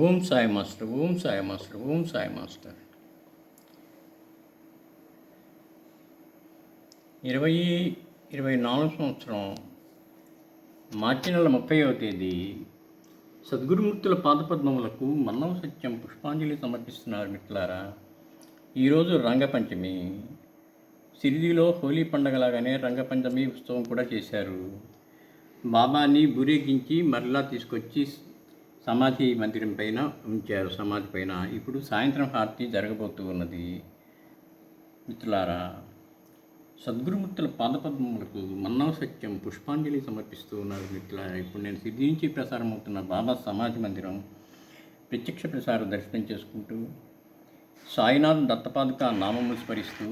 Om Sai master Om Sai master Om Sai master. ఇరవై ఇరవై నాలుగు సంవత్సరం మార్చి నెల ముప్పైవ తేదీ సద్గురుమూర్తుల పాదపద్మములకు మన్నవ సత్యం పుష్పాంజలి సమర్పిస్తున్నారు మిట్లారా ఈరోజు రంగపంచమి. సిరిదిలో హోలీ పండగలాగానే రంగపంచమి ఉత్సవం కూడా చేశారు. బాబాని బురేగించి మరలా తీసుకొచ్చి సమాధి మందిరం పైన ఉంచారు సమాధి పైన. ఇప్పుడు సాయంత్రం హారతి జరగబోతూ ఉన్నది. మిత్రులారా సద్గురుమూర్తుల పాదపద్మములకు మన్నవ సత్యం పుష్పాంజలి సమర్పిస్తూ ఉన్నారు మిత్రులారా. ఇప్పుడు నేను సిద్ధి నుంచి ప్రసారం అవుతున్న బాబా సమాధి మందిరం ప్రత్యక్ష ప్రసారం దర్శనం చేసుకుంటూ సాయినాథ్ దత్తపాదుక నామములు స్మరిస్తూ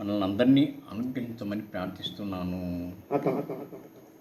మనల్ని అందరినీ అనుగ్రహించమని ప్రార్థిస్తున్నాను.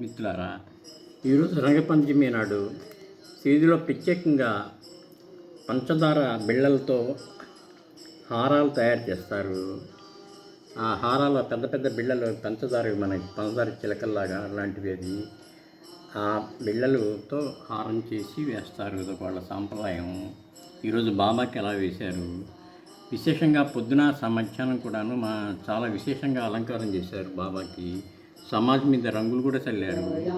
మిత్రులారా ఈరోజు రంగపంచమి నాడు సీదిలో ప్రత్యేకంగా పంచదార బిళ్ళలతో హారాలు తయారు చేస్తారు. ఆ హారాల పెద్ద పెద్ద బిళ్ళలు పంచదార మనకి పంచదార చిలకల్లాగా అలాంటివి అది. ఆ బిళ్ళలతో హారం చేసి వేస్తారు ఇది వాళ్ళ సాంప్రదాయం. ఈరోజు బాబాకి ఎలా వేశారు? విశేషంగా పొద్దున మధ్యాహ్నం కూడాను మా చాలా విశేషంగా అలంకారం చేశారు బాబాకి. సమాజ్ మీద రంగులు కూడా చల్లారు.